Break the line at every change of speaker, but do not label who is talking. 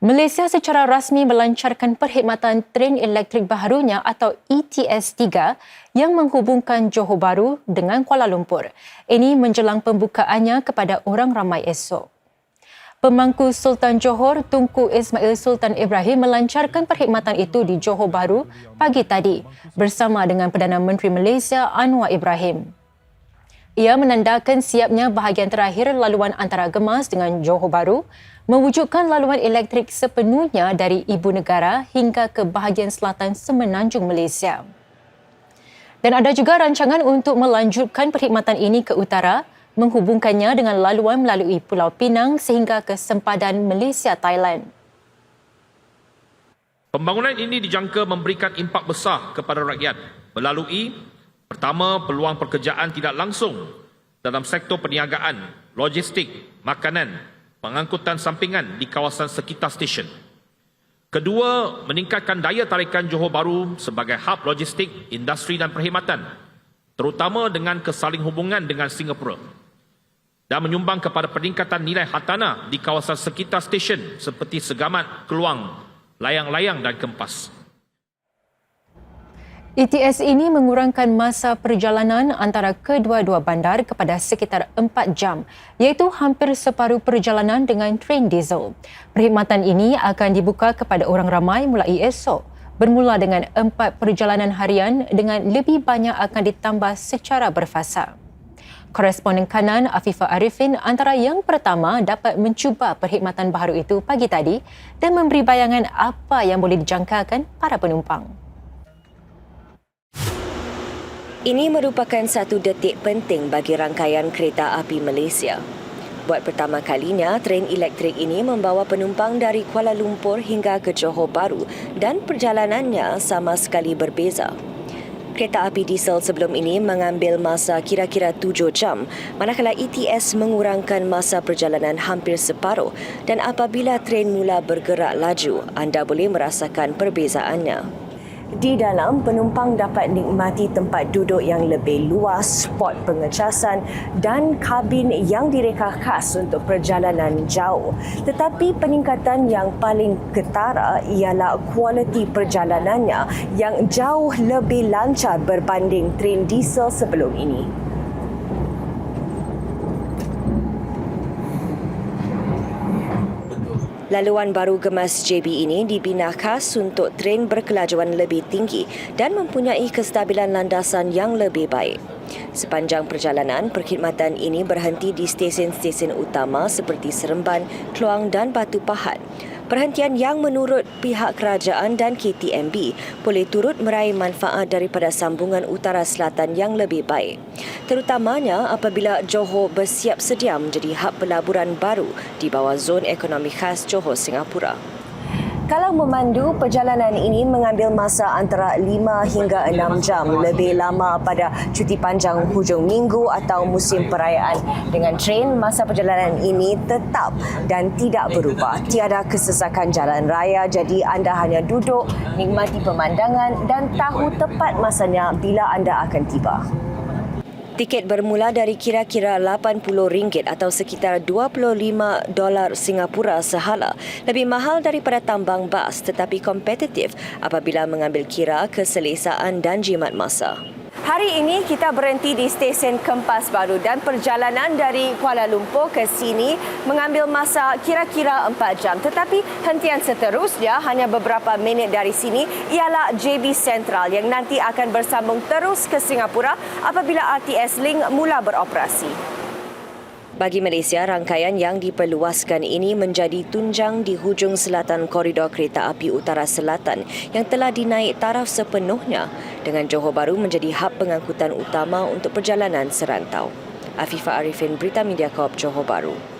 Malaysia secara rasmi melancarkan perkhidmatan tren elektrik baharunya atau E ETS-3 yang menghubungkan Johor Bahru dengan Kuala Lumpur. Ini menjelang pembukaannya kepada orang ramai esok. Pemangku Sultan Johor Tunku Ismail Sultan Ibrahim melancarkan perkhidmatan itu di Johor Bahru pagi tadi bersama dengan Perdana Menteri Malaysia Anwar Ibrahim. Ia menandakan siapnya bahagian terakhir laluan antara Gemas dengan Johor Bahru mewujudkan laluan elektrik sepenuhnya dari ibu negara hingga ke bahagian selatan semenanjung Malaysia. Dan ada juga rancangan untuk melanjutkan perkhidmatan ini ke utara menghubungkannya dengan laluan melalui Pulau Pinang sehingga ke sempadan Malaysia-Thailand.
Pembangunan ini dijangka memberikan impak besar kepada rakyat melalui pertama peluang pekerjaan tidak langsung dalam sektor perniagaan, logistik, makanan, pengangkutan sampingan di kawasan sekitar stesen. Kedua, meningkatkan daya tarikan Johor Bahru sebagai hub logistik, industri dan perkhidmatan, terutama dengan kesaling hubungan dengan Singapura dan menyumbang kepada peningkatan nilai hartanah di kawasan sekitar stesen seperti Segamat, Keluang, Layang-Layang dan Kempas.
ETS ini mengurangkan masa perjalanan antara kedua-dua bandar kepada sekitar 4 jam iaitu hampir separuh perjalanan dengan train diesel. Perkhidmatan ini akan dibuka kepada orang ramai mulai esok bermula dengan empat perjalanan harian dengan lebih banyak akan ditambah secara berfasa. Koresponden kanan Afifah Arifin antara yang pertama dapat mencuba perkhidmatan baharu itu pagi tadi dan memberi bayangan apa yang boleh dijangkakan para penumpang.
Ini merupakan satu detik penting bagi rangkaian kereta api Malaysia. Buat pertama kalinya, tren elektrik ini membawa penumpang dari Kuala Lumpur hingga ke Johor Bahru dan perjalanannya sama sekali berbeza. Kereta api diesel sebelum ini mengambil masa kira-kira 7 jam, manakala ETS mengurangkan masa perjalanan hampir separuh dan apabila tren mula bergerak laju, anda boleh merasakan perbezaannya. Di dalam, penumpang dapat nikmati tempat duduk yang lebih luas, spot pengecasan dan kabin yang direka khas untuk perjalanan jauh. Tetapi peningkatan yang paling ketara ialah kualiti perjalanannya yang jauh lebih lancar berbanding train diesel sebelum ini. Laluan baru gemas JB ini dibina khas untuk tren berkelajuan lebih tinggi dan mempunyai kestabilan landasan yang lebih baik. Sepanjang perjalanan, perkhidmatan ini berhenti di stesen-stesen utama seperti Seremban, Keluang dan Batu Pahat. Perhentian yang menurut pihak kerajaan dan KTMB boleh turut meraih manfaat daripada sambungan utara selatan yang lebih baik. Terutamanya apabila Johor bersiap sedia menjadi hub pelaburan baru di bawah zon ekonomi khas Johor Singapura. Kalau memandu, perjalanan ini mengambil masa antara 5 hingga 6 jam lebih lama pada cuti panjang hujung minggu atau musim perayaan. Dengan train, masa perjalanan ini tetap dan tidak berubah. Tiada kesesakan jalan raya jadi anda hanya duduk, nikmati pemandangan dan tahu tepat masanya bila anda akan tiba. Tiket bermula dari kira-kira RM80 atau sekitar 25 dolar Singapura sehala. Lebih mahal daripada tambang bas tetapi kompetitif apabila mengambil kira keselesaan dan jimat masa. Hari ini kita berhenti di stesen Kempas Baru dan perjalanan dari Kuala Lumpur ke sini mengambil masa kira-kira 4 jam. Tetapi hentian seterusnya hanya beberapa minit dari sini ialah JB Central yang nanti akan bersambung terus ke Singapura apabila RTS Link mula beroperasi. Bagi Malaysia, rangkaian yang diperluaskan ini menjadi tunjang di hujung selatan koridor kereta api utara selatan yang telah dinaik taraf sepenuhnya dengan Johor Bahru menjadi hub pengangkutan utama untuk perjalanan serantau. Afifah Arifin, Berita Media Corp, Johor Bahru.